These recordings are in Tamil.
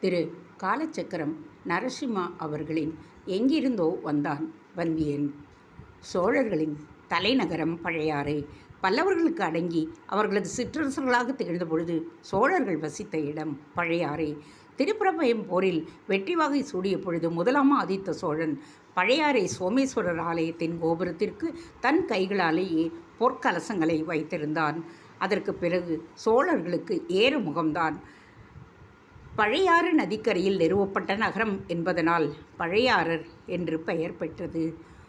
திரு. காலச்சக்கரம் நரசிம்மா அவர்களின் எங்கிருந்தோ வந்தான் வந்தியன். சோழர்களின் தலைநகரம் பழையாறை. பல்லவர்களுக்கு அடங்கி அவர்களது சிற்றரசர்களாக திகழ்ந்த பொழுது சோழர்கள் வசித்த இடம் பழையாறை. திருப்புறப்பயம் போரில் வெற்றி வகை சூடிய பொழுது முதலாம் ஆதித்த சோழன் பழையாறை சோமேஸ்வரர் ஆலயத்தின் கோபுரத்திற்கு தன் கைகளாலேயே பொற்கலசங்களை வைத்திருந்தான். அதற்கு பிறகு சோழர்களுக்கு ஏறு முகம்தான் பழையாறு நதிக்கரையில் நிறுவப்பட்ட நகரம் என்பதனால் பழையாறர் என்று பெயர் பெற்றது.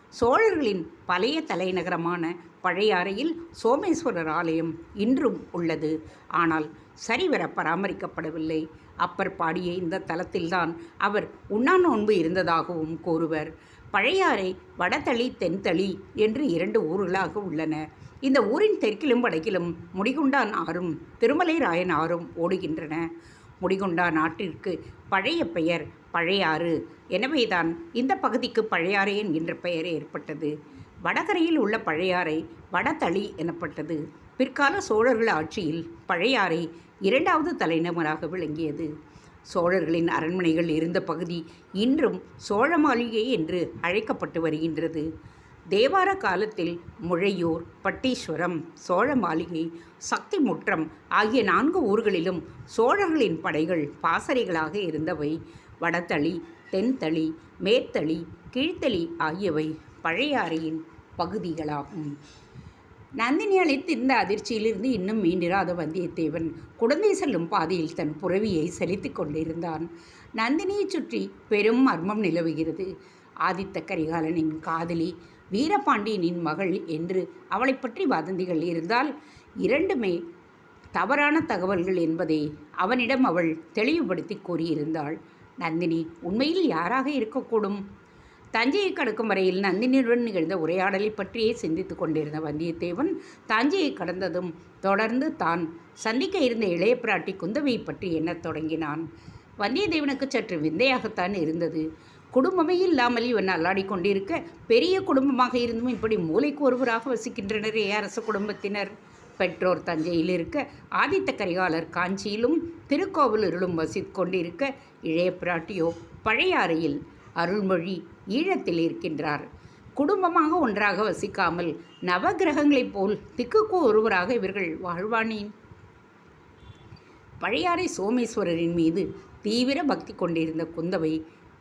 சோழர்களின் பழைய தலைநகரமான பழையாறையில் சோமேஸ்வரர் ஆலயம் இன்றும் உள்ளது. ஆனால் சரிவர பராமரிக்கப்படவில்லை. அப்பர் பாடிய இந்த தலத்தில்தான் அவர் உண்ணா நோன்பு இருந்ததாகவும் கூறுவர். பழையாறை வடதளி தென்தளி என்று இரண்டு ஊர்களாக உள்ளன. இந்த ஊரின் தெற்கிலும் வடக்கிலும் முடிகுண்டான் ஆறும் திருமலை ராயன் ஆறும் ஓடுகின்றன. முடிகொண்டா நாட்டிற்கு பழைய பெயர் பழையாறு. எனவேதான் இந்த பகுதிக்கு பழையாறை என்கின்ற பெயர் ஏற்பட்டது. வடகரையில் உள்ள பழையாறை வடதளி எனப்பட்டது. பிற்கால சோழர்கள் ஆட்சியில் பழையாறை இரண்டாவது தலைநகராக விளங்கியது. சோழர்களின் அரண்மனைகள் இருந்த பகுதி இன்றும் சோழ மாளிகை என்று அழைக்கப்பட்டு வருகின்றது. தேவார காலத்தில் முழையூர் பட்டீஸ்வரம் சோழ மாளிகை சக்தி முற்றம் ஆகிய நான்கு ஊர்களிலும் சோழர்களின் படைகள் பாசறைகளாக இருந்தவை. வடதளி தென்தளி மேத்தளி கீழ்த்தளி ஆகியவை பழையாறையின் பகுதிகளாகும். நந்தினி அளித்திருந்த அதிர்ச்சியிலிருந்து இன்னும் மீண்டிராத வந்தியத்தேவன் குழந்தை செல்லும் பாதையில் தன் புறவியை செலுத்தி கொண்டிருந்தான். நந்தினியைச் சுற்றி பெரும் மர்மம் நிலவுகிறது. ஆதித்த கரிகாலனின் காதலி வீரபாண்டியனின் மகள் என்று அவளை பற்றி வதந்திகள் இருந்தால் இரண்டுமே தவறான தகவல்கள் என்பதை அவனிடம் அவள் தெளிவுபடுத்தி கூறியிருந்தாள். நந்தினி உண்மையில் யாராக இருக்கக்கூடும்? தஞ்சையை கடக்கும் வரையில் நந்தினியுடன் நிகழ்ந்த உரையாடலை பற்றியே சிந்தித்துக் கொண்டிருந்த வந்தியத்தேவன் தஞ்சையை கடந்ததும் தொடர்ந்து தான் சந்திக்க இருந்த இளைய பிராட்டி குந்தவையை பற்றி எண்ணத் தொடங்கினான். வந்தியத்தேவனுக்கு சற்று விந்தையாகத்தான் இருந்தது. குடும்பமே இல்லாமல் இவன் அல்லாடி கொண்டிருக்க பெரிய குடும்பமாக இருந்தும் இப்படி மூளைக்கு ஒருவராக வசிக்கின்றனரே அரச குடும்பத்தினர். பெற்றோர் தஞ்சையில் இருக்க ஆதித்த கரிகாலர் காஞ்சியிலும் திருக்கோவிலூரிலும் வசித்து கொண்டிருக்க இளைய பிராட்டியோ பழையாறையில் அருள்மொழி ஈழத்தில் இருக்கின்றார். குடும்பமாக ஒன்றாக வசிக்காமல் நவகிரகங்களைப் போல் திக்குக்கு ஒருவராக இவர்கள் வாழ்வானேன். பழையாறை சோமேஸ்வரரின் மீது தீவிர பக்தி கொண்டிருந்த குந்தவை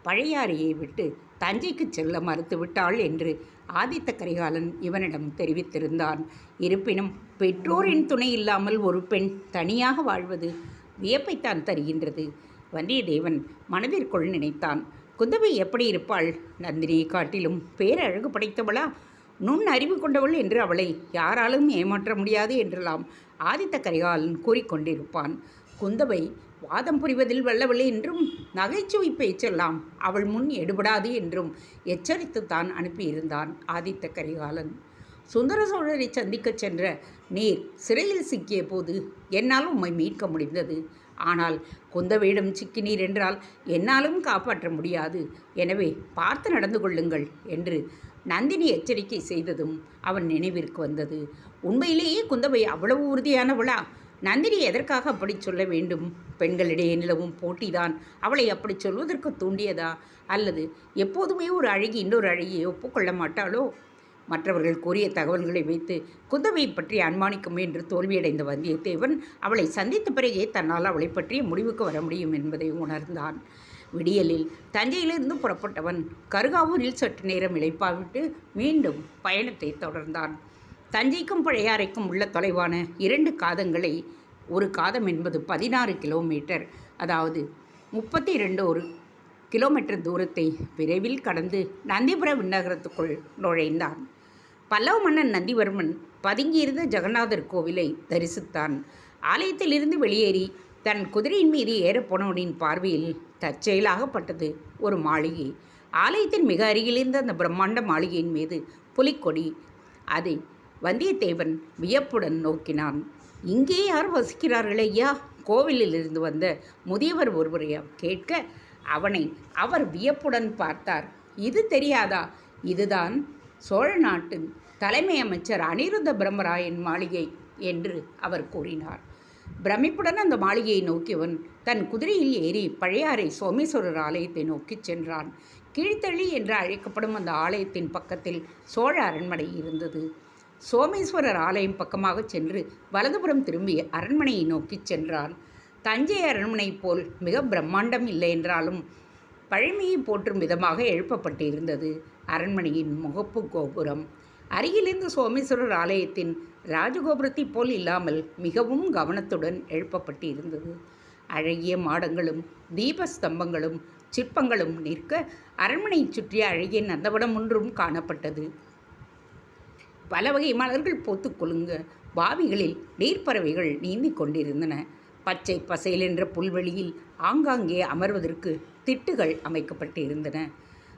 பழையாறையை விட்டு தஞ்சைக்கு செல்ல மறுத்துவிட்டாள் என்று ஆதித்த கரிகாலன் இவனிடம் தெரிவித்திருந்தான். இருப்பினும் பெற்றோரின் துணை இல்லாமல் ஒரு பெண் தனியாக வாழ்வது வியப்பைத்தான் தருகின்றது. வந்தியத்தேவன் மனதிற்குள் நினைத்தான். குந்தவை எப்படி இருப்பாள்? நந்தினியை காட்டிலும் பேரழகு படைத்தவளா? நுண் அறிவு கொண்டவள் என்று அவளை யாராலும் ஏமாற்ற முடியாது என்றெல்லாம் ஆதித்த கரிகாலன் கூறிக்கொண்டிருப்பான். குந்தவை வாதம் புரிவதில் வல்லவள் என்றும் நகைச்சுவை பேச்செல்லாம் அவள் முன் எடுபடாது என்றும் எச்சரித்துத்தான் அனுப்பியிருந்தான் ஆதித்த கரிகாலன். சுந்தர சோழரை சந்திக்கச் சென்ற நீர் சிறையில் சிக்கிய போது என்னால் உம்மை மீட்க முடிந்தது. ஆனால் குந்தவையிடம் சிக்கினீர் என்றால் என்னாலும் காப்பாற்ற முடியாது. எனவே பார்த்து நடந்து கொள்ளுங்கள் என்று நந்தினி எச்சரிக்கை செய்ததும் அவன் நினைவிற்கு வந்தது. உண்மையிலேயே குந்தவை அவ்வளவு உறுதியானவளா? நந்தினி எதற்காக அப்படி சொல்ல வேண்டும்? பெண்களிடையே நிலவும் போட்டிதான். அவளை அப்படி சொல்வதற்கு தூண்டியதா? அல்லது எப்போதுமே ஒரு அழகி இன்னொரு அழகியை ஒப்புக்கொள்ள மாட்டாளோ? மற்றவர்கள் கூறிய தகவல்களை வைத்து குந்தவை பற்றி அனுமானிக்கும் என்று தோல்வியடைந்த வந்தியத்தேவன் அவளை சந்தித்த பிறகே தன்னால் அவளை பற்றிய முடிவுக்கு வர முடியும் என்பதை உணர்ந்தான். விடியலில் தஞ்சையிலிருந்து புறப்பட்டவன் கருகாவூரில் சற்று நேரம் இழைப்பாவிட்டு மீண்டும் பயணத்தை தொடர்ந்தான். தஞ்சைக்கும் பழையாறைக்கும் உள்ள தொலைவான இரண்டு காதங்களை ஒரு காதம் என்பது பதினாறு கிலோமீட்டர். அதாவது முப்பத்தி இரண்டு ஒரு கிலோமீட்டர் தூரத்தை விரைவில் கடந்து நந்திபுர விண்ணகரத்துக்குள் நுழைந்தான். பல்லவ மன்னன் நந்திவர்மன் பதுங்கியிருந்த ஜெகநாதர் கோவிலை தரிசித்தான். ஆலயத்திலிருந்து வெளியேறி தன் குதிரையின் மீது ஏறப்போனவனின் பார்வையில் தற்செயலாகப்பட்டது ஒரு மாளிகை. ஆலயத்தின் மிக அருகிலிருந்த அந்த பிரம்மாண்ட மாளிகையின் மீது புலிக்கொடி அதை வந்தியத்தேவன் வியப்புடன் நோக்கினான். இங்கே யார் வசிக்கிறார்கள் ஐயா? கோவிலில் இருந்து வந்த முதியவர் ஒருவரை கேட்க அவனை அவர் வியப்புடன் பார்த்தார். இது தெரியாதா? இதுதான் சோழ நாட்டின் தலைமை அமைச்சர் அனிருத்த பிரம்மராயன் மாளிகை என்று அவர் கூறினார். பிரமிப்புடன் அந்த மாளிகையை நோக்கியவன் தன் குதிரையில் ஏறி பழையாறை சோமேஸ்வரர் ஆலயத்தை நோக்கிச் சென்றான். கீழ்த்தள்ளி என்று அழைக்கப்படும் அந்த ஆலயத்தின் பக்கத்தில் சோழ அரண்மனை இருந்தது. சோமேஸ்வரர் ஆலயம் பக்கமாக சென்று வலதுபுறம் திரும்பி அரண்மனையை நோக்கிச் சென்றான். தஞ்சை அரண்மனை போல் மிக பிரம்மாண்டம் இல்லை என்றாலும் பழமையை போற்றும் விதமாக எழுப்பப்பட்டிருந்தது. அரண்மனையின் முகப்பு கோபுரம். அருகிலிருந்து சோமேஸ்வரர் ஆலயத்தின் ராஜகோபுரத்தை போல் இல்லாமல் மிகவும் கவனத்துடன் எழுப்பப்பட்டு இருந்தது அழகிய மாடங்களும் தீபஸ்தம்பங்களும் சிற்பங்களும் நிற்க அரண்மனையைச் சுற்றிய அழகிய நந்தவனம் ஒன்றும் காணப்பட்டது. பல வகை மலர்கள் பூத்து குலுங்க பாவிகளில் நீர்ப்பறவைகள் நீந்திக் கொண்டிருந்தன. பச்சை பசேல் என்ற புல்வெளியில் ஆங்காங்கே அமர்வதற்கு திட்டுகள் அமைக்கப்பட்டு இருந்தன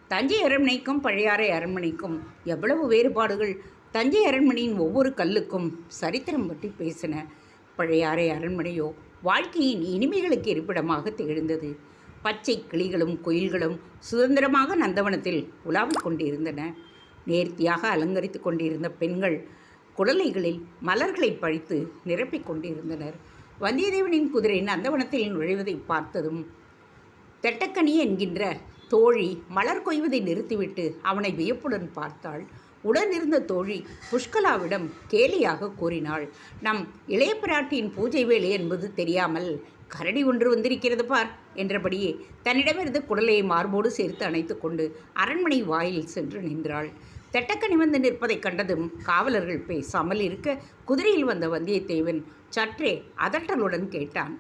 தஞ்சை அரண்மனைக்கும் பழையாறை அரண்மனைக்கும் எவ்வளவு வேறுபாடுகள்? தஞ்சை அரண்மனையின் ஒவ்வொரு கல்லுக்கும் சரித்திரம் பற்றி பேசின பழையாறை அரண்மனையோ வாழ்க்கையின் இனிமைகளுக்கு இருப்பிடமாக திகழ்ந்தது. பச்சை கிளிகளும் குயில்களும் சுதந்திரமாக நந்தவனத்தில் உலாவிக் கொண்டிருந்தன. நேர்த்தியாக அலங்கரித்து கொண்டிருந்த பெண்கள் குடலைகளில் மலர்களை பழித்து நிரப்பிக் கொண்டிருந்தனர். வந்தியத்தேவனின் குதிரை நந்தவனத்தில் நுழைவதை பார்த்ததும் தெட்டக்கனி என்கின்ற தோழி மலர் கொய்வதை நிறுத்திவிட்டு அவனை வியப்புடன் பார்த்தாள். உடனிருந்த தோழி புஷ்கலாவிடம் கேலியாக கூறினாள் நம் இளைய பிராட்டியின் பூஜை வேலை என்பது தெரியாமல் கரடி ஒன்று வந்திருக்கிறது பார் என்றபடியே தன்னிடமிருந்து குடலையை மார்போடு சேர்த்து அணைத்து கொண்டு அரண்மனை வாயில் சென்று நின்றாள். தெட்டக்கனி நிமிர்ந்து நிற்பதைக் கண்டதும் காவலர்கள் பேசாமல் இருக்க குதிரையில் வந்த வந்தியத்தேவன் சற்றே அதட்டலுடன் கேட்டான்.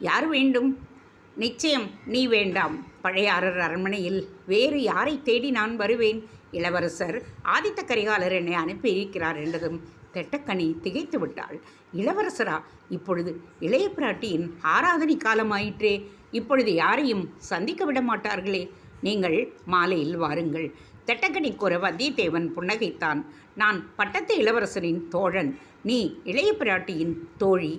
யார் வேண்டும்? நிச்சயம் நீ வேண்டாம். பழையாறர் அரண்மனையில் வேறு யாரை தேடி நான் வருவேன். இளவரசர் ஆதித்த கரிகாலர் என்னை அனுப்பியிருக்கிறார் என்றதும் தெட்டக்கனி திகைத்து விட்டாள். இளவரசரா இப்பொழுது இளைய பிராட்டியின் ஆராதனை காலமாயிற்றே. இப்பொழுது யாரையும் சந்திக்க விட மாட்டார்களே. நீங்கள் மாலையில் வாருங்கள். தெட்டக்கனி கூற வந்தியத்தேவன் புன்னகைத்தான். நான் பட்டத்து இளவரசரின் தோழன். நீ இளைய பிராட்டியின் தோழி.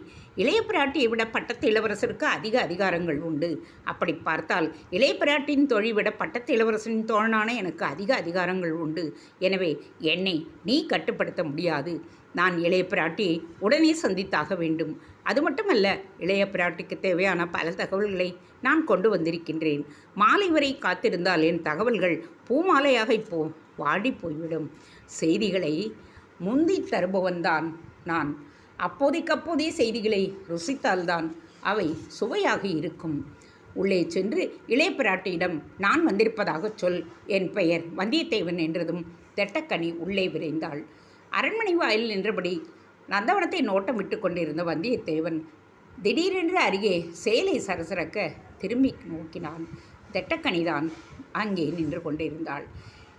இளைய பிராட்டியை விட பட்டத்து இளவரசருக்கு அதிக அதிகாரங்கள் உண்டு. அப்படி பார்த்தால் இளைய பிராட்டியின் தோழி விட பட்டத்து இளவரசரின் தோழனான எனக்கு அதிக அதிகாரங்கள் உண்டு. எனவே என்னை நீ கட்டுப்படுத்த முடியாது. நான் இளைய பிராட்டி உடனே சந்தித்தாக வேண்டும். அது மட்டுமல்ல இளைய பிராட்டிக்கு தேவையான பல தகவல்களை நான் கொண்டு வந்திருக்கின்றேன். மாலை வரை காத்திருந்தால் என் தகவல்கள் பூமாலையாக இப்போ வாடி போய்விடும். செய்திகளை முந்தி தருபவன்தான் நான். அப்போதைக்கப்போதே செய்திகளை ருசித்தால்தான் அவை சுவையாக இருக்கும். உள்ளே சென்று இளைய பிராட்டியிடம் நான் வந்திருப்பதாக சொல் என் பெயர் வந்தியத்தேவன் என்றதும் தெட்டக்கனி உள்ளே விரைந்தாள். அரண்மனை வாயில் நின்றபடி நந்தவனத்தை நோட்டம் விட்டு கொண்டிருந்த வந்தியத்தேவன் திடீரென்று அருகே சேலை சரசரக்க திரும்பி நோக்கினான். தெட்டக்கனிதான் அங்கே நின்று கொண்டிருந்தாள்.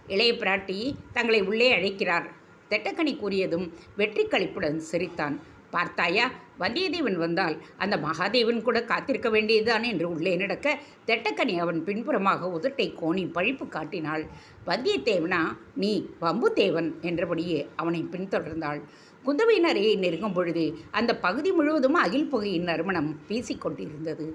இளைய பிராட்டி தங்களை உள்ளே அழைக்கிறார். தெட்டக்கனி கூறியதும் வெற்றி களிப்புடன் சிரித்தான். பார்த்தாயா வந்தியத்தேவன் வந்தால் அந்த மகாதேவன் கூட காத்திருக்க வேண்டியதுதான் என்று உள்ளே நடக்க தெட்டக்கனி அவன் பின்புறமாக உதட்டை கோணி பழிப்பு காட்டினாள். வந்தியத்தேவனா நீ வம்புத்தேவன் என்றபடியே அவனை பின்தொடர்ந்தாள். குந்தவையின் அறையை நெருங்கும் பொழுது அந்த பகுதி முழுவதும் அகில் புகையின் நறுமணம் வீசிக்கொண்டிருந்தது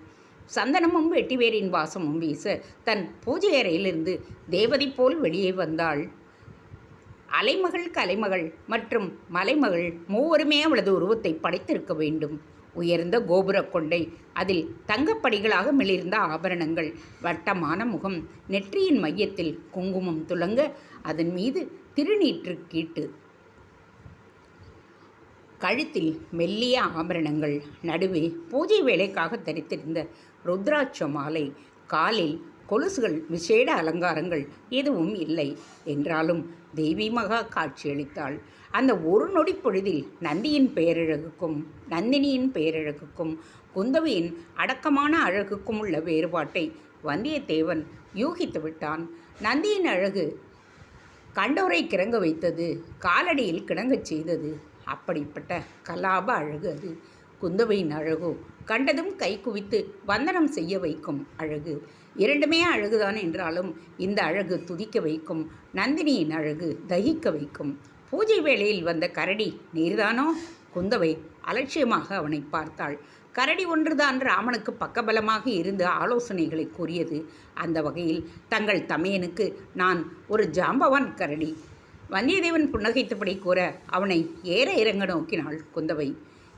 சந்தனமும் வெட்டிவேரின் வாசமும் வீச தன் பூஜை அறையிலிருந்து தேவதை போல் வெளியே வந்தாள். அலைமகள் கலைமகள் மற்றும் மலைமகள் மூவருமே அவளது உருவத்தை படைத்திருக்க வேண்டும். உயர்ந்த கோபுர கொண்டை அதில் தங்கப்படிகளாக மிளிர்ந்த ஆபரணங்கள் வட்டமான முகம் நெற்றியின் மையத்தில் குங்குமம் துலங்க அதன் மீது திருநீற்று கீட்டு. கழுத்தில் மெல்லிய ஆபரணங்கள் நடுவே பூஜை வேலைக்காக தரித்திருந்த ருத்ராட்ச மாலை காலில் கொலுசுகள் விசேட அலங்காரங்கள் எதுவும் இல்லை. என்றாலும் தேவி மகா காட்சியளித்தாள் அந்த ஒரு நொடி பொழுதில் நந்தியின் பேரழகுக்கும் நந்தினியின் பேரழகுக்கும் குந்தவையின் அடக்கமான அழகுக்கும் உள்ள வேறுபாட்டை வந்தியத்தேவன் யூகித்து விட்டான். நந்தியின் அழகு கண்டோரை கிறங்க வைத்தது காலடியில் கிடங்கச் செய்தது. அப்படிப்பட்ட கலாப அழகு அது. குந்தவையின் அழகோ? கண்டதும் கை குவித்து வந்தனம் செய்ய வைக்கும் அழகு. இரண்டுமே அழகுதான் என்றாலும் இந்த அழகு துதிக்க வைக்கும். நந்தினியின் அழகு தகிக்க வைக்கும். பூஜை வேளையில் வந்த கரடி நீர்தானோ? குந்தவை அலட்சியமாக அவனை பார்த்தாள். கரடி ஒன்றுதான் ராமனுக்கு பக்கபலமாக இருந்து ஆலோசனைகளை கூறியது. அந்த வகையில் தங்கள் தமையனுக்கு நான் ஒரு ஜாம்பவான் கரடி. வந்தியத்தேவன் புன்னகைத்தபடி கூற அவனை ஏற இறங்க நோக்கினாள் குந்தவை.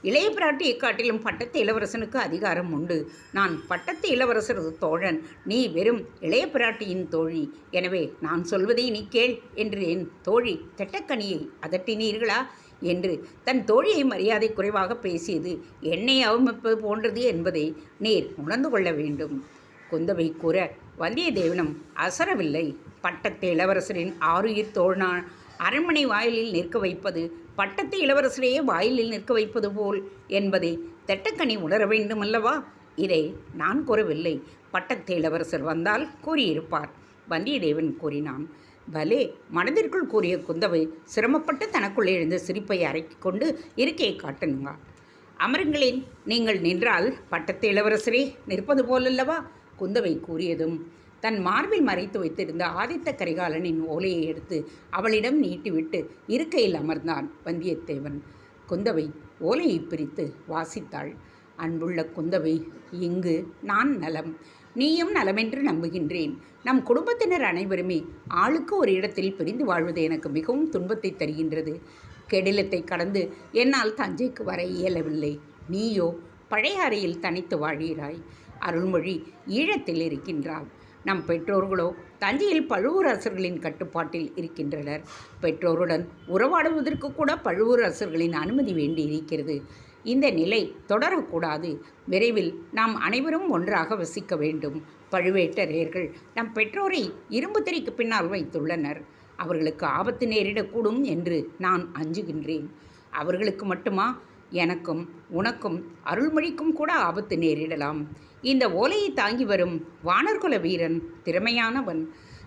இளைய பிராட்டி காட்டிலும் பட்டத்து இளவரசனுக்கு அதிகாரம் உண்டு. நான் பட்டத்து இளவரசரது தோழன். நீ வெறும் இளைய பிராட்டியின் தோழி. எனவே நான் சொல்வதை நீ கேள் என்று என் தோழி தெட்டக்கனியை அதட்டினீர்களா? என்று தன் தோழியை மரியாதை குறைவாக பேசியது என்னை அவமதிப்பது போன்றது என்பதை நீர் உணர்ந்து கொள்ள வேண்டும். குந்தவை கூற வந்தியத்தேவனும் அசரவில்லை. பட்டத்து இளவரசரின் ஆறுயிர் தோழனா அரண்மனை வாயிலில் நிற்க வைப்பது பட்டத்து இளவரசரையே வாயிலில் நிற்க வைப்பது போல் என்பதை தெட்டக்கனி உணர வேண்டுமல்லவா? இதை நான் கூறவில்லை. பட்டத்து இளவரசர் வந்தால் கூறியிருப்பார். வந்தியத்தேவன் கூறினான் பலே மனதிற்குள் கூறிய குந்தவை சிரமப்பட்டு தனக்குள் எழுந்த சிரிப்பை அடக்கிக் கொண்டு இருக்கையை காட்டுங்க அமருங்களேன் நீங்கள் நின்றால் பட்டத்து இளவரசரே நிற்பது போலல்லவா? குந்தவை கூறியதும் தன் மார்பில் மறைத்து வைத்திருந்த ஆதித்த கரிகாலனின் ஓலையை எடுத்து அவளிடம் நீட்டிவிட்டு இருக்கையில் அமர்ந்தான் வந்தியத்தேவன். குந்தவை ஓலையை பிரித்து வாசித்தாள். அன்புள்ள குந்தவை இங்கு நான் நலம். நீயும் நலமென்று நம்புகின்றேன். நம் குடும்பத்தினர் அனைவருமே ஆளுக்கு ஒரு இடத்தில் பிரிந்து வாழ்வது எனக்கு மிகவும் துன்பத்தை தருகின்றது. கெடிலத்தை கடந்து என்னால் தஞ்சைக்கு வர இயலவில்லை. நீயோ பழைய அறையில் தனித்து வாழ்கிறாய் அருள்மொழி ஈழத்தில் இருக்கின்றாள். நம் பெற்றோர்களோ தஞ்சையில் பழுவூரரசர்களின் கட்டுப்பாட்டில் இருக்கின்றனர். பெற்றோருடன் உறவாடுவதற்கு கூட பழுவூரரசர்களின் அனுமதி வேண்டி இருக்கிறது. இந்த நிலை தொடரக்கூடாது. விரைவில் நாம் அனைவரும் ஒன்றாக வசிக்க வேண்டும். பழுவேட்டரையர்கள் நம் பெற்றோரை இரும்பு திரைக்கு பின்னால் வைத்துள்ளனர். அவர்களுக்கு ஆபத்து நேரிடக்கூடும் என்று நான் அஞ்சுகின்றேன். அவர்களுக்கு மட்டுமா? எனக்கும் உனக்கும் அருள்மொழிக்கும் கூட ஆபத்து நேரிடலாம். இந்த ஓலையை தாங்கி வரும் வானர்குல வீரன் திறமையானவன்.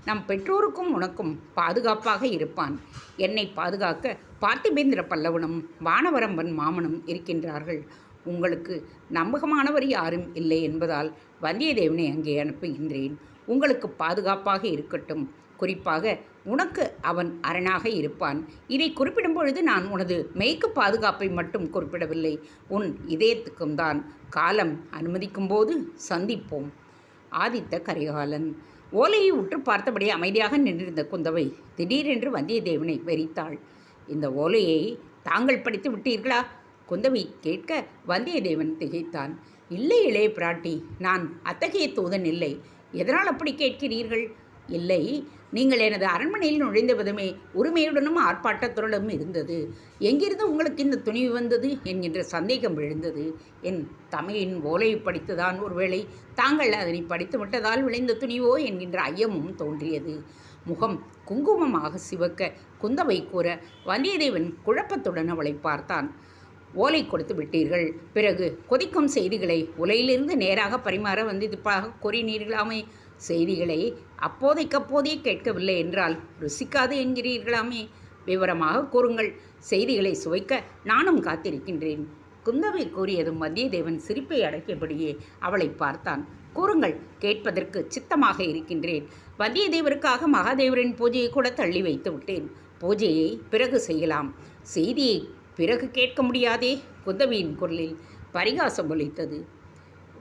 நம் பெற்றோருக்கும் உனக்கும் பாதுகாப்பாக இருப்பான். என்னை பாதுகாக்க பார்த்திபேந்திர பல்லவனும் வானவரம்பன் மாமனும் இருக்கின்றார்கள். உங்களுக்கு நம்பகமானவர் யாரும் இல்லை என்பதால் வந்தியத்தேவனை அங்கே அனுப்புகின்றேன். உங்களுக்கு பாதுகாப்பாக இருக்கட்டும். குறிப்பாக உனக்கு அவன் அரணாக இருப்பான். இதை குறிப்பிடும் பொழுது நான் உனது மெய்க்கு பாதுகாப்பை மட்டும் குறிப்பிடவில்லை. உன் இதயத்துக்கும் தான் காலம் அனுமதிக்கும் போது சந்திப்போம். ஆதித்த கரிகாலன். ஓலையை உற்று பார்த்தபடி அமைதியாக நின்றிருந்த குந்தவை திடீரென்று வந்தியத்தேவனை வெறித்தாள். இந்த ஓலையை தாங்கள் படித்து விட்டீர்களா? குந்தவை கேட்க வந்தியத்தேவன் திகைத்தான். இல்லை இளைய பிராட்டி நான் அத்தகைய தூதன் இல்லை. எதனால் அப்படி கேட்கிறீர்கள்? இல்லை நீங்கள் எனது அரண்மனையில் நுழைந்த விதமே உரிமையுடனும் ஆர்ப்பாட்டத்துடனும் இருந்தது. எங்கிருந்து உங்களுக்கு இந்த துணிவு வந்தது? என்கின்ற சந்தேகம் விழுந்தது என் தமையின் ஓலையை படித்துதான் ஒருவேளை தாங்கள் அதனை படித்து விட்டதால் விளைந்த துணிவோ? என்கின்ற ஐயமும் தோன்றியது. முகம் குங்குமமாக சிவக்க குந்தவை கூற வந்தியத்தேவன் குழப்பத்துடன் அவளை பார்த்தான். ஓலை கொடுத்து விட்டீர்கள். பிறகு கொதிக்கும் செய்திகளை உலையிலிருந்து நேராக பரிமாற வந்திருப்பாக கூறினீர்களாமே செய்திகளை அப்போதைக்கப்போதே கேட்கவில்லை என்றால் ருசிக்காது என்கிறீர்களாமே. விவரமாக கூறுங்கள். செய்திகளை சுவைக்க நானும் காத்திருக்கின்றேன். குந்தவை கூறியதும் வந்தியத்தேவன் சிரிப்பை அடக்கியபடியே அவளை பார்த்தான். கூறுங்கள். கேட்பதற்கு சித்தமாக இருக்கின்றேன். வந்தியத்தேவருக்காக மகாதேவரின் பூஜையை கூட தள்ளி வைத்து விட்டேன். பூஜையை பிறகு செய்யலாம். செய்தியை பிறகு கேட்க முடியாதே குந்தவியின் குரலில் பரிகாசம் ஒலித்தது.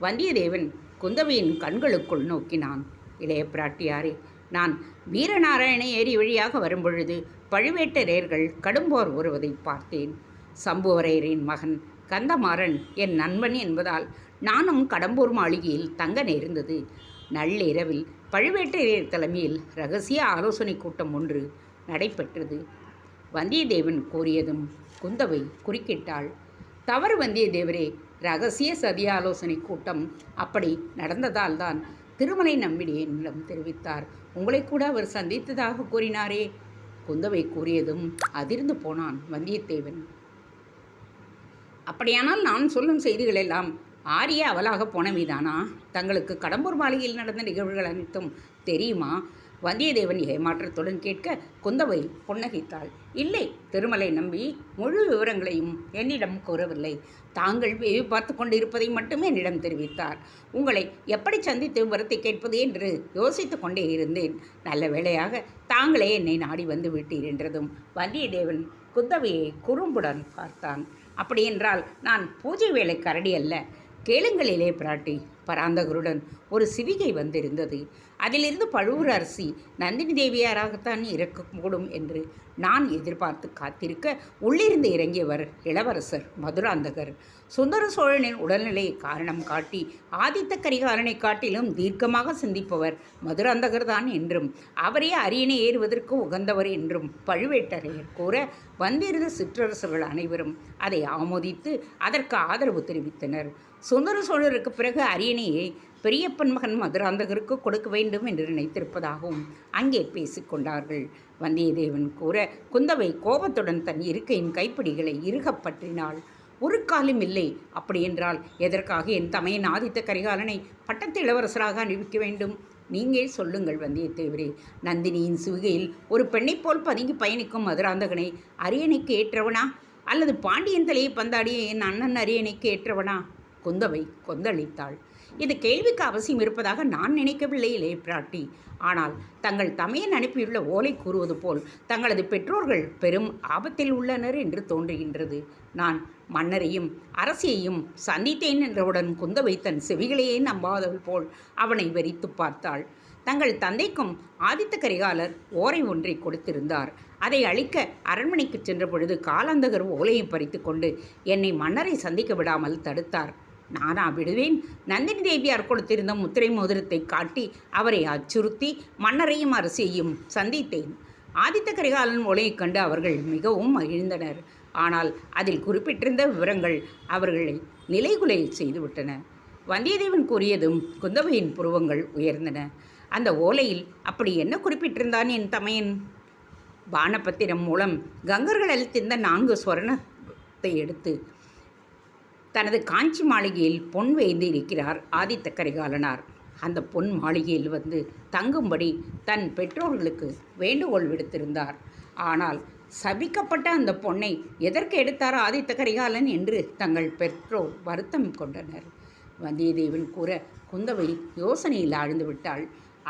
வந்தியத்தேவன் குந்தவியின் கண்களுக்குள் நோக்கினான். இளைய பிராட்டியாரே நான் வீரநாராயண ஏரி வழியாக வரும்பொழுது பழுவேட்டரையர்கள் கடும்போர் வருவதை பார்த்தேன். சம்புவரையரின் மகன் கந்தமாறன் என் நண்பன் என்பதால் நானும் கடம்பூர் மாளிகையில் தங்க நேர்ந்தது. நள்ளிரவில் பழுவேட்டரையர் தலைமையில் ரகசிய ஆலோசனை கூட்டம் ஒன்று நடைபெற்றது. வந்தியத்தேவன் கூறியதும் குந்தவை குறுக்கிட்டாள். தவறு வந்தியத்தேவரே. ரகசிய சதியாலோசனை கூட்டம் அப்படி நடந்ததால் தான் திருமலை நம்பிடி தெரிவித்தார். உங்களை கூட அவர் சந்தித்ததாக கூறினாரே. குந்தவை கூறியதும் அதிர்ந்து போனான் வந்தியத்தேவன். அப்படியானால் நான் சொல்லும் செய்திகள் எல்லாம் ஆரிய அவலாக போனவைதானா தங்களுக்கு கடம்பூர் மாளிகையில் நடந்த நிகழ்வுகள் அனைத்தும் தெரியுமா? வந்தியத்தேவன் ஏமாற்றத்துடன் கேட்க குந்தவை புன்னகைத்தாள். இல்லை திருமலை நம்பி முழு விவரங்களையும் என்னிடம் கூறவில்லை. தாங்கள் வேவு பார்த்து கொண்டிருப்பதை மட்டுமே என்னிடம் தெரிவித்தார். உங்களை எப்படி சந்தித்து விவரத்தை கேட்பது என்று யோசித்து கொண்டே இருந்தேன். நல்ல வேளையாக தாங்களே என்னை நாடி வந்து விட்டீர் என்றதும் வந்தியத்தேவன் குந்தவையை குறும்புடன் பார்த்தான். அப்படியென்றால் நான் பூஜை வேலை கரடி அல்ல. கேளுங்களிலே பிராட்டி பராந்தகருடன் ஒரு சிவிகை வந்திருந்தது. அதிலிருந்து பழுவூர் அரசி நந்தினி தேவியாராகத்தான் இருக்கக்கூடும் என்று நான் எதிர்பார்த்து காத்திருக்க உள்ளிருந்து இறங்கியவர் இளவரசர் மதுராந்தகர். சுந்தர சோழனின் உடல்நிலையை காரணம் காட்டி ஆதித்த கரிகாலனை காட்டிலும் தீர்க்கமாக சிந்திப்பவர் மதுராந்தகர் தான் என்றும் அவரே அரியணை ஏறுவதற்கு உகந்தவர் என்றும் பழுவேட்டரையர் கூற வந்திருந்த சிற்றரசர்கள் அனைவரும் அதை ஆமோதித்து அதற்கு ஆதரவு தெரிவித்தனர். சுந்தர சோழருக்கு பிறகு அரியணையை பெரியப்பன் மகன் மதுராந்தகருக்கு கொடுக்க வேண்டும் என்று நினைத்திருப்பதாகவும் அங்கே பேசிக்கொண்டார்கள். வந்தியத்தேவன் கூற குந்தவை கோபத்துடன் தன் இருக்கையின் கைப்பிடிகளை இறுகப் பற்றினாள். ஒரு காலம் இல்லை. அப்படியென்றால் எதற்காக என் தமையன் ஆதித்த கரிகாலனை பட்டத்து இளவரசராக அனுப்பிக்க வேண்டும்? நீங்கள் சொல்லுங்கள் வந்தியத்தேவரே. நந்தினியின் சுவிகையில் ஒரு பெண்ணைப் போல் பதுங்கி பயணிக்கும் மதுராந்தகனை அரியணைக்கு ஏற்றவனா? அல்லது பாண்டியன் தலையை பந்தாடிய என் அண்ணன் அரியணைக்கு ஏற்றவனா? குந்தவை கொந்தளித்தாள். இது கேள்விக்கு அவசியம் இருப்பதாக நான் நினைக்கவில்லை இளைய பிராட்டி ஆனால் தங்கள் தமையன் அனுப்பியுள்ள ஓலை கூறுவது போல் தங்களது பெற்றோர்கள் பெரும் ஆபத்தில் உள்ளனர் என்று தோன்றுகின்றது. நான் மன்னரையும் அரசியையும் சந்தித்தேன் என்றவுடன் குந்தவை தன் செவிகளையே நம்பாதவள் போல் அவனை வெறித்து பார்த்தாள். தங்கள் தந்தைக்கும் ஆதித்த கரிகாலர் ஓரை ஒன்றை கொடுத்திருந்தார். அதை அழிக்க அரண்மனைக்கு சென்ற பொழுது காலாந்தகர் ஓலையை பறித்து கொண்டு என்னை மன்னரை சந்திக்க விடாமல் தடுத்தார். நானா விடுவேன் நந்தினி தேவியார் கொடுத்திருந்த முத்திரை மோதிரத்தை காட்டி அவரை அச்சுறுத்தி மன்னரையும் அரசியையும் சந்தித்தேன். ஆதித்த கரிகாலன் ஓலையைக் கண்டு அவர்கள் மிகவும் மகிழ்ந்தனர். ஆனால் அதில் குறிப்பிட்டிருந்த விவரங்கள் அவர்களை நிலைகுலை செய்துவிட்டன. வந்தியத்தேவன் கூறியதும் குந்தவையின் புருவங்கள் உயர்ந்தன. அந்த ஓலையில் அப்படி என்ன குறிப்பிட்டிருந்தான் என் தமையன்? பானபத்திரம் மூலம் கங்கர்கள் அளித்திருந்த நான்கு ஸ்வர்ணத்தை எடுத்து தனது காஞ்சி மாளிகையில் பொன் வைந்து இருக்கிறார் ஆதித்த கரிகாலனார். அந்த பொன் மாளிகையில் வந்து தங்கும்படி தன் பெற்றோர்களுக்கு வேண்டுகோள் விடுத்திருந்தார். ஆனால் சபிக்கப்பட்ட அந்த பொண்ணை எதற்கு எடுத்தார் ஆதித்த கரிகாலன் என்று தங்கள் பெற்றோர் வருத்தம் கொண்டனர். வந்தியத்தேவன் கூற குந்தவை யோசனையில் ஆழ்ந்து விட்டாள்.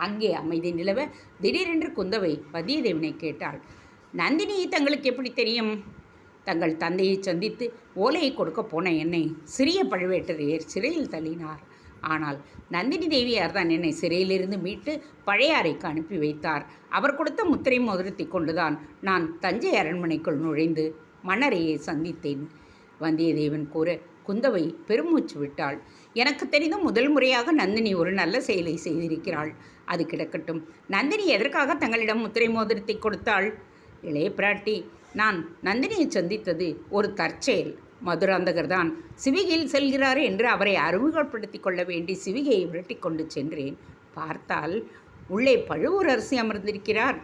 அங்கே அமைதி நிலவ திடீரென்று குந்தவை வந்தியத்தேவனை கேட்டாள் நந்தினி தங்களுக்கு எப்படி தெரியும்? தங்கள் தந்தையை சந்தித்து ஓலையை கொடுக்க போன என்னை சிறிய பழுவேட்டரையர் சிறையில் தள்ளினார். ஆனால் நந்தினி தேவியார் தான் என்னை சிறையிலிருந்து மீட்டு பழையாறைக்கு அனுப்பி வைத்தார். அவர் கொடுத்த முத்திரை மோதிரத்தை கொண்டுதான் நான் தஞ்சை அரண்மனைக்குள் நுழைந்து மன்னரையை சந்தித்தேன். வந்தியத்தேவன் கூற குந்தவை பெருமூச்சு விட்டாள். எனக்கு தெரிந்த முதல் முறையாக நந்தினி ஒரு நல்ல செயலை செய்திருக்கிறாள். அது கிடக்கட்டும். நந்தினி எதற்காக தங்களிடம் முத்திரை மோதிரத்தை கொடுத்தாள்? இளைய பிராட்டி நான் நந்தினியை சந்தித்தது ஒரு தற்செயல். மதுராந்தகர் தான் சிவிகையில் செல்கிறார் என்று அவரை அறிமுகப்படுத்திக் கொள்ள வேண்டி சிவிகையை விரட்டி கொண்டு சென்றேன். பார்த்தால் உள்ளே பழுவூர் அரசி அமர்ந்திருக்கிறார்.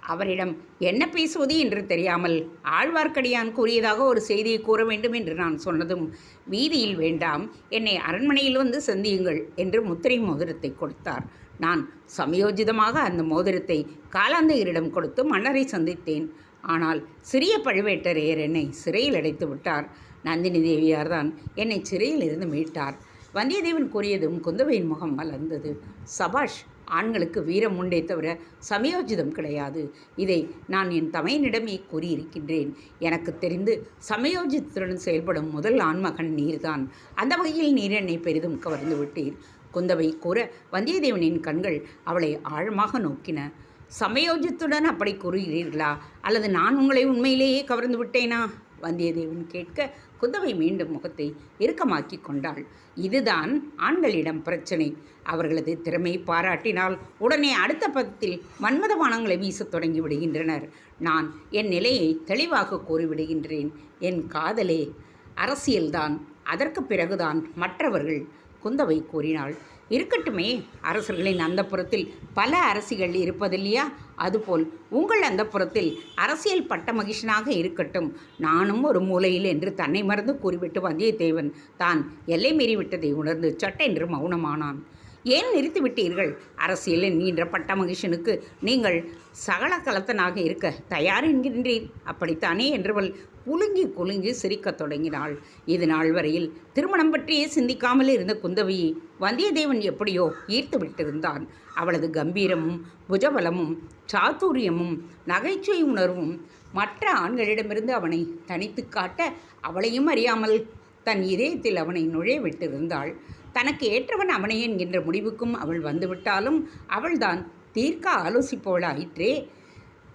அவரிடம் என்ன பேசுவது என்று தெரியாமல் ஆழ்வார்க்கடியான் கூறியதாக ஒரு செய்தியை கூற வேண்டும் என்று நான் சொன்னதும் வீதியில் வேண்டாம். என்னை அரண்மனையில் வந்து சந்தியுங்கள் என்று முத்திரை மோதிரத்தை கொடுத்தார். நான் சமயோஜிதமாக அந்த மோதிரத்தை காலாந்தையரிடம் கொடுத்து மன்னரை சந்தித்தேன். ஆனால் சிறிய பழுவேட்டரையர் என்னை சிறையில் அடைத்து விட்டார். நந்தினி தேவியார் தான் என்னை சிறையில் இருந்து மீட்டார். வந்தியத்தேவன் கூறியதும் குந்தவையின் முகம் மலர்ந்தது. சபாஷ் ஆண்களுக்கு வீரம் உண்டே தவிர சமயோஜிதம் கிடையாது. இதை நான் என் தமையனிடமே கூறியிருக்கின்றேன். எனக்கு தெரிந்து சமயோஜித்துடன் செயல்படும் முதல் ஆண்மகன் நீர்தான். அந்த வகையில் நீர் என்னை பெரிதும் கவர்ந்து விட்டீர். குந்தவை கூற வந்தியத்தேவனின் கண்கள் அவளை ஆழமாக நோக்கின. சமயோஜித்துடன் அப்படி கூறுகிறீர்களா? அல்லது நான் உங்களை உண்மையிலேயே கவர்ந்து விட்டேனா? வந்தியத்தேவன் கேட்க குந்தவை மீண்டும் முகத்தை இறுக்கமாக்கி கொண்டாள். இதுதான் ஆண்களிடம் பிரச்சனை. அவர்களது திறமை பாராட்டினால் உடனே அடுத்த பதத்தில் மன்மதபானங்களை வீசத் தொடங்கி விடுகின்றனர். நான் என் நிலையை தெளிவாக கூறிவிடுகின்றேன். என் காதலே அரசியல்தான். அதற்கு பிறகுதான் மற்றவர்கள் குந்தவை கூறினாள் இருக்கட்டுமே அரசர்களின் அந்தப்புறத்தில் பல அரசிகள் இருப்பதில்லையா? அதுபோல் உங்கள் அந்தப்புறத்தில் அரசியல் பட்ட மகிஷனாக இருக்கட்டும். நானும் ஒரு மூலையில் என்று தன்னை மறந்து கூறிவிட்டு வந்தியத்தேவன் தான் எல்லை மீறிவிட்டதை உணர்ந்து சட்டென்று மௌனமானான். ஏன் நிறுத்திவிட்டீர்கள்? அரசியலில் நீன்ற பட்ட மகிஷனுக்கு நீங்கள் சகல கலத்தனாக இருக்க தயார் என்கின்றீர். அப்படித்தானே? என்றவள் குலுங்கி குலுங்கி சிரிக்கத் தொடங்கினாள். இது நாள் வரையில் திருமணம் பற்றியே சிந்திக்காமல் இருந்த குந்தவியை வந்தியத்தேவன் எப்படியோ ஈர்த்து விட்டிருந்தான் அவளது கம்பீரமும் புஜபலமும் சாத்துரியமும் நகைச்சுவை உணர்வும் மற்ற ஆண்களிடமிருந்து அவனை தனித்து காட்ட அவளையும் அறியாமல் தன் இதயத்தில் அவனை நுழைய விட்டிருந்தாள் தனக்கு ஏற்றவன் அவனே என்கின்ற முடிவுக்கும் அவள் வந்துவிட்டாலும் அவள்தான் தீர்க்க ஆலோசிப்பவளாயிற்றே.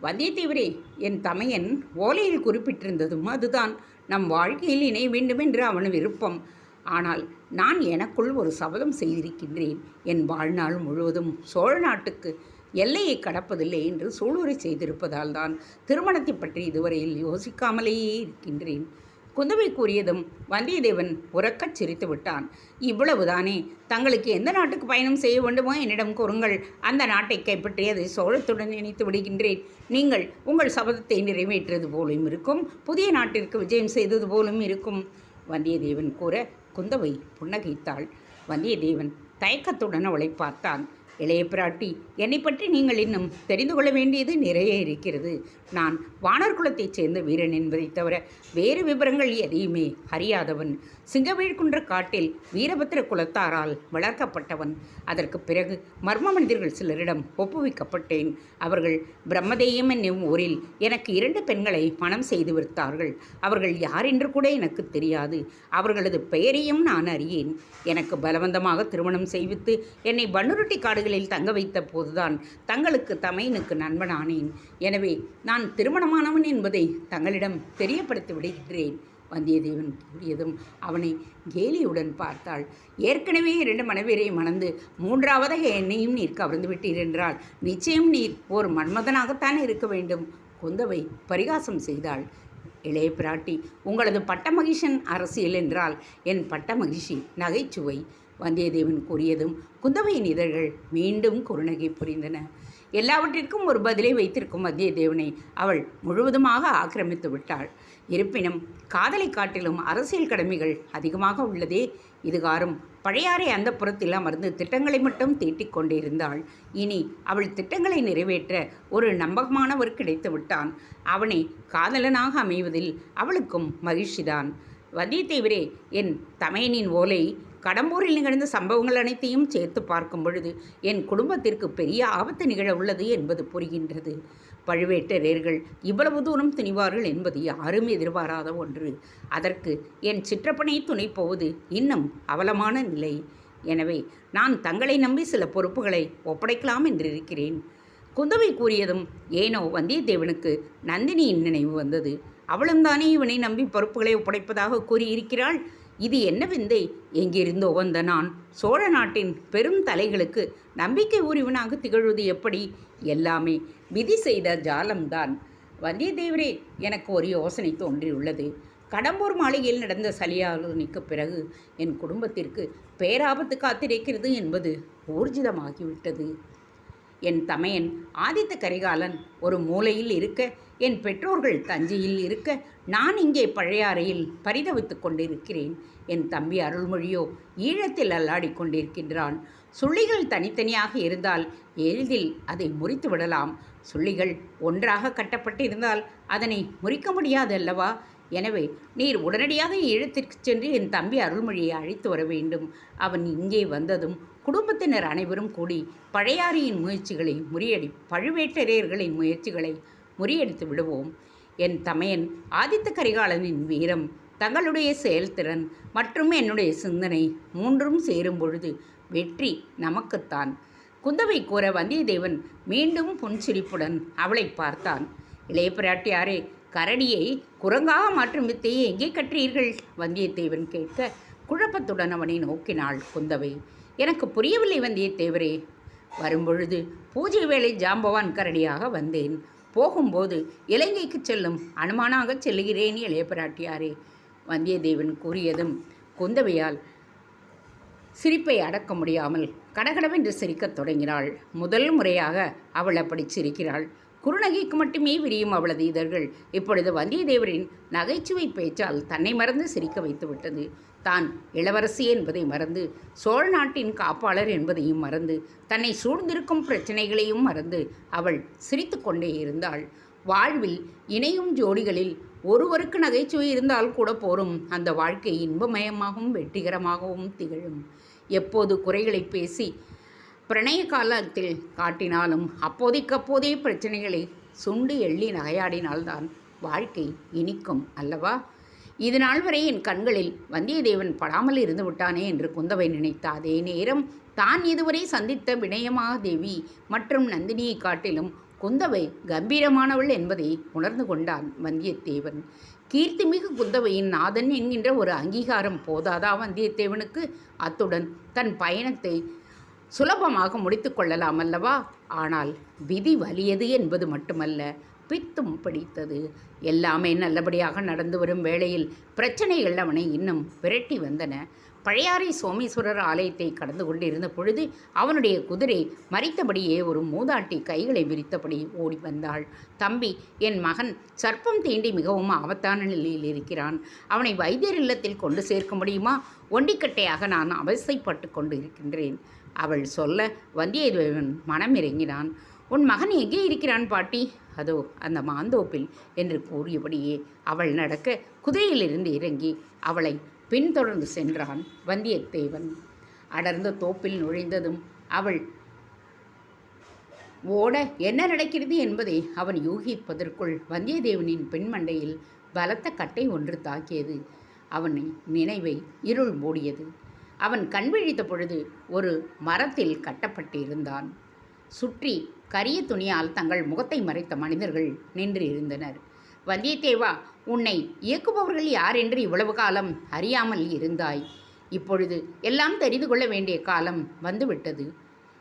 வந்தியத்தேவரே என் தமையன் ஓலையில் குறிப்பிட்டிருந்ததும் அதுதான். நம் வாழ்க்கையில் இணைய வேண்டும் என்று அவன் விருப்பம். ஆனால் நான் எனக்குள் ஒரு சபதம் செய்திருக்கின்றேன். என் வாழ்நாள் முழுவதும் சோழ நாட்டுக்கு எல்லையை கடப்பதில்லை என்று சூளுரை செய்திருப்பதால் தான் திருமணத்தை பற்றி இதுவரையில் யோசிக்காமலேயே இருக்கின்றேன். குந்தவை கூறியதும் வந்தியத்தேவன் உறக்கச் சிரித்து விட்டான். இவ்வளவுதானே? தங்களுக்கு எந்த நாட்டுக்கு பயணம் செய்ய வேண்டுமோ என்னிடம் கூறுங்கள். அந்த நாட்டை கைப்பற்றியது சோழத்துடன் இணைத்து விடுகின்றேன். நீங்கள் உங்கள் சபதத்தை நிறைவேற்றியது போலும் இருக்கும். புதிய நாட்டிற்கு விஜயம் செய்தது போலும் இருக்கும். வந்தியத்தேவன் கூற குந்தவை புன்னகைத்தாள். வந்தியத்தேவன் தயக்கத்துடன் அவளை பார்த்தான். இளைய பிராட்டி என்னை பற்றி நீங்கள் இன்னும் தெரிந்து கொள்ள வேண்டியது நிறைய இருக்கிறது. நான் வானர் குலத்தைச் சேர்ந்த வீரன் என்பதைத் தவிர வேறு விவரங்கள் எதையுமே அறியாதவன். சிங்கவீழ்குன்ற காட்டில் வீரபத்திர குலத்தாரால் வளர்க்கப்பட்டவன். அதற்கு பிறகு மர்ம மனிதர்கள் சிலரிடம் ஒப்புவிக்கப்பட்டேன். அவர்கள் பிரம்மதேயம் என்னும் ஊரில் எனக்கு இரண்டு பெண்களை பணம் செய்து விடுத்தார்கள் அவர்கள் யார் என்று கூட எனக்கு தெரியாது. அவர்களது பெயரையும் நான் அறியேன். எனக்கு பலவந்தமாக திருமணம் செய்வித்து என்னை பன்னுருட்டி காடுகளில் தங்க வைத்த போதுதான். தங்களுக்கு தமையனுக்கு நண்பனானேன். எனவே நான் திருமணமானவன் என்பதை தங்களிடம் தெரியப்படுத்தி விடுகிறேன் வந்தியத்தேவன் கூறியதும் அவனை கேலியுடன் பார்த்தாள். ஏற்கனவே இரண்டு மனைவியரை மணந்து மூன்றாவதாக என்னையும் நீர் கவர்ந்து விட்டீர் என்றால் நிச்சயம் நீர் ஒரு மன்மதனாகத்தான் இருக்க வேண்டும்? குந்தவை பரிகாசம் செய்தாள். இளைய பிராட்டி உங்களது பட்ட மகிஷன் அரசியல் என்றால் என் பட்ட நகைச்சுவை. வந்தியத்தேவன் கூறியதும் குந்தவையின் இதழ்கள் மீண்டும் குறுநகை புரிந்தன. எல்லாவற்றிற்கும் ஒரு பதிலை வைத்திருக்கும் வந்தியத்தேவனை அவள் முழுவதுமாக ஆக்கிரமித்து விட்டாள். இருப்பினும் காதலை காட்டிலும் அரசியல் கடமைகள் அதிகமாக உள்ளதே இதுகாரும் பழையாறை அந்த புறத்தில் அமர்ந்து திட்டங்களை மட்டும் தீட்டிக் கொண்டிருந்தாள். இனி அவள் திட்டங்களை நிறைவேற்ற ஒரு நம்பகமானவர் கிடைத்து விட்டான். அவனை காதலனாக அமைவதில் அவளுக்கும் மகிழ்ச்சிதான். வந்தியத்தேவரே என் தமையனின் ஓலை கடம்பூரில் நிகழ்ந்த சம்பவங்கள் அனைத்தையும் சேர்த்து பார்க்கும் பொழுது என் குடும்பத்திற்கு பெரிய ஆபத்து நிகழ உள்ளது என்பது புரிகின்றது. பழுவேட்டரையர்கள் இவ்வளவு தூரம் துணிவார்கள் என்பது யாரும் எதிர்பாராத ஒன்று. அதற்கு என் சிற்றப்பனை துணை போவது இன்னும் அவலமான நிலை. எனவே நான் தங்களை நம்பி சில பொறுப்புகளை ஒப்படைக்கலாம் என்றிருக்கிறேன். குந்தவை கூறியதும் ஏனோ வந்தியத்தேவனுக்கு நந்தினியின் நினைவு வந்தது. அவளும் தானே இவனை நம்பி பொறுப்புகளை ஒப்படைப்பதாக கூறியிருக்கிறாள்? இது என்ன விந்தை? எங்கிருந்தோ வந்த நான். சோழ நாட்டின் பெரும் தலைகளுக்கு நம்பிக்கை உரிவனாக திகழ்வது எப்படி? எல்லாமே விதி செய்த ஜாலம்தான். வந்தியத்தேவரே எனக்கு ஒரு யோசனை தோன்றியுள்ளது. கடம்பூர் மாளிகையில் நடந்த சலியாலோசனைக்கு பிறகு என் குடும்பத்திற்கு பேராபத்து காத்திருக்கிறது என்பது ஊர்ஜிதமாகிவிட்டது. என் தமையன் ஆதித்த கரிகாலன் ஒரு மூலையில் இருக்க என் பெற்றோர்கள் தஞ்சையில் இருக்க நான் இங்கே பழையாறையில் பரிதவித்துக் கொண்டிருக்கிறேன். என் தம்பி அருள்மொழியோ ஈழத்தில் அல்லாடிக் கொண்டிருக்கின்றான். சுள்ளிகள் தனித்தனியாக இருந்தால் எளிதில் அதை முறித்து விடலாம். சுள்ளிகள் ஒன்றாக கட்டப்பட்டிருந்தால் அதனை முறிக்க முடியாது அல்லவா எனவே நீர் உடனடியாக ஈழத்திற்கு சென்று என் தம்பி அருள்மொழியை அழைத்து வர வேண்டும். அவன் இங்கே வந்ததும் குடும்பத்தினர் அனைவரும் கூடி பழையாறியின் முயற்சிகளை முறியடி பழுவேட்டரையர்களின் முயற்சிகளை முறியடித்து விடுவோம். என் தமையன் ஆதித்த கரிகாலனின் வீரம் தங்களுடைய செயல்திறன் மற்றும் என்னுடைய சிந்தனை மூன்றும் சேரும் பொழுது வெற்றி நமக்குத்தான். குந்தவை கூற வந்தியத்தேவன் மீண்டும் புன்சிரிப்புடன் அவளை பார்த்தான். இளைய பிராட்டியாரே கரடியை குரங்காக மாற்றும் வித்தையை எங்கே கற்றீர்கள்? வந்தியத்தேவன் கேட்க குழப்பத்துடன் அவனை நோக்கினாள் குந்தவை. எனக்கு புரியவில்லை வந்தியத்தேவரே. வரும்பொழுது பூஜை வேளை ஜாம்பவான் கரடியாக வந்தேன். போகும்போது இலங்கைக்கு செல்லும் அனுமானாக செல்லுகிறேன் இளைய பிராட்டியாரே. வந்தியத்தேவன் கூறியதும் குந்தவையால் சிரிப்பை அடக்க முடியாமல் கடகடவென்று சிரிக்கத் தொடங்கினாள். முதல் முறையாக அவள் அப்படி சிரிக்கிறாள். குறுநகைக்கு மட்டுமே விரியும் அவளது இதழ்கள். இப்பொழுது வந்தியத்தேவரின் நகைச்சுவை பேச்சால் தன்னை மறந்து சிரிக்க வைத்துவிட்டது தான் இளவரசி என்பதை மறந்து சோழ நாட்டின் காப்பாளர் என்பதையும் மறந்து தன்னை சூழ்ந்திருக்கும் பிரச்சனைகளையும் மறந்து அவள் சிரித்து கொண்டே இருந்தாள். வாழ்வில் இணையும் ஜோடிகளில் ஒருவருக்கு நகைச்சுவை இருந்தால் கூட போரும். அந்த வாழ்க்கை இன்பமயமாகவும் வெற்றிகரமாகவும் திகழும். எப்போது குறைகளை பேசி பிரணய காலத்தில் காட்டினாலும் அப்போதைக்கப்போதே பிரச்சனைகளை சுண்டு எள்ளி நகையாடினால்தான் வாழ்க்கை இனிக்கும் அல்லவா? இது நாள் வரை என் கண்களில் வந்தியத்தேவன் படாமல் இருந்து விட்டானே என்று குந்தவை நினைத்த அதே நேரம். தான் இதுவரை சந்தித்த வினயமாதேவி மற்றும் நந்தினியை காட்டிலும் குந்தவை கம்பீரமானவள் என்பதை உணர்ந்து கொண்டான் வந்தியத்தேவன். கீர்த்திமிகு குந்தவையின் நாதன் என்கின்ற ஒரு அங்கீகாரம் போதாதா வந்தியத்தேவனுக்கு? அத்துடன் தன் பயணத்தை சுலபமாக முடித்து கொள்ளலாம் அல்லவா? ஆனால் விதி வலியது என்பது மட்டுமல்ல பித்தும் பிடித்தது. எல்லாமே நல்லபடியாக நடந்து வரும் வேளையில் பிரச்சனைகள் அவனை இன்னும் விரட்டி வந்தன. பழையாறை சோமேஸ்வரர் ஆலயத்தை கடந்து கொண்டிருந்த பொழுது அவனுடைய குதிரை மறித்தபடியே ஒரு மூதாட்டி கைகளை விரித்தபடி ஓடி வந்தாள். தம்பி என் மகன் சர்ப்பம் தீண்டி மிகவும் ஆபத்தான நிலையில் இருக்கிறான். அவனை வைத்தியர் இல்லத்தில் கொண்டு சேர்க்க முடியுமா? ஒண்டிக்கட்டையாக நான் அவசைப்பட்டு கொண்டு இருக்கின்றேன். அவள் சொல்ல வந்தியத்தேவன் மனம் இறங்கினான் உன் மகன் எங்கே இருக்கிறான் பாட்டி? அதோ அந்த மாந்தோப்பில் என்று கூறியபடியே அவள் நடக்க குதிரையிலிருந்து இறங்கி அவளை பின்தொடர்ந்து சென்றான் வந்தியத்தேவன். அடர்ந்த தோப்பில் நுழைந்ததும் அவள் ஓட என்ன நடக்கிறது என்பதை அவன் யூகிப்பதற்குள் வந்தியத்தேவனின் பின்மண்டையில் பலத்த கட்டை ஒன்று தாக்கியது. அவனின் நினைவை இருள் மூடியது. அவன் கண் விழித்த பொழுது ஒரு மரத்தில் கட்டப்பட்டிருந்தான். சுற்றி கரிய துணியால் தங்கள் முகத்தை மறைத்த மனிதர்கள் நின்று இருந்தனர் வந்தியத்தேவா உன்னை இயக்குபவர்கள் யார் என்று இவ்வளவு காலம் அறியாமல் இருந்தாய். இப்பொழுது எல்லாம் தெரிந்து கொள்ள வேண்டிய காலம் வந்துவிட்டது.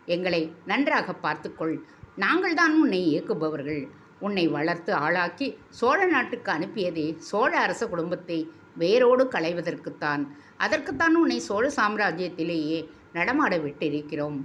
எங்களை நன்றாக பார்த்துக்கொள். நாங்கள்தான் உன்னை இயக்குபவர்கள். உன்னை வளர்த்து ஆளாக்கி சோழ நாட்டுக்கு அனுப்பியதே சோழ அரச குடும்பத்தை வேரோடு களைவதற்குத்தான். அதற்குத்தான் உன்னை சோழ சாம்ராஜ்யத்திலேயே நடமாட விட்டிருக்கிறோம்.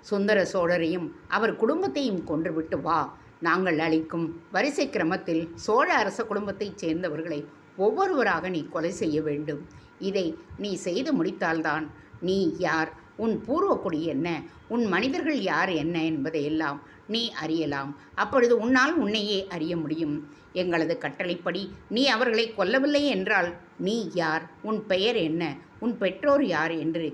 சுந்தர சோழரையும் அவர் குடும்பத்தையும் கொன்றுவிட்டு வா. நாங்கள் அளிக்கும் வரிசை கிரமத்தில் சோழ அரச குடும்பத்தைச் சேர்ந்தவர்களை ஒவ்வொருவராக நீ கொலை செய்ய வேண்டும். இதை நீ செய்து முடித்தால்தான் நீ யார்? உன் பூர்வக்குடி என்ன? உன் மனிதர்கள் யார் என்ன என்பதையெல்லாம் நீ அறியலாம். அப்பொழுது உன்னால் உன்னையே அறிய முடியும். எங்களது கட்டளைப்படி நீ அவர்களை கொல்லவில்லை என்றால் நீ யார்? உன் பெயர் என்ன? உன் பெற்றோர் யார் என்று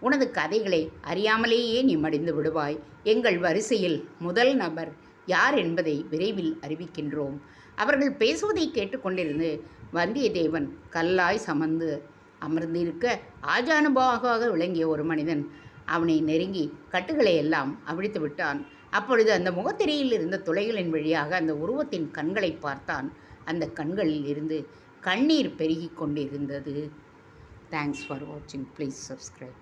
உனது கதைகளை அறியாமலேயே நீ மடிந்து விடுவாய். எங்கள் வரிசையில் முதல் நபர் யார் என்பதை விரைவில் அறிவிக்கின்றோம். அவர்கள் பேசுவதை கேட்டுக்கொண்டிருந்து வந்தியத்தேவன் கல்லாய் சமந்து அமர்ந்திருக்க ஆஜானுபாவாக விளங்கிய ஒரு மனிதன் அவனை நெருங்கி கட்டுகளை எல்லாம் அவிழ்த்து விட்டான். அப்பொழுது அந்த முகத்திரையில் இருந்த துளைகளின் வழியாக அந்த உருவத்தின் கண்களை பார்த்தான். அந்த கண்களில் இருந்து கண்ணீர் பெருகி கொண்டிருந்தது. தேங்க்ஸ் ஃபார் வாட்சிங் ப்ளீஸ் சப்ஸ்கிரைப்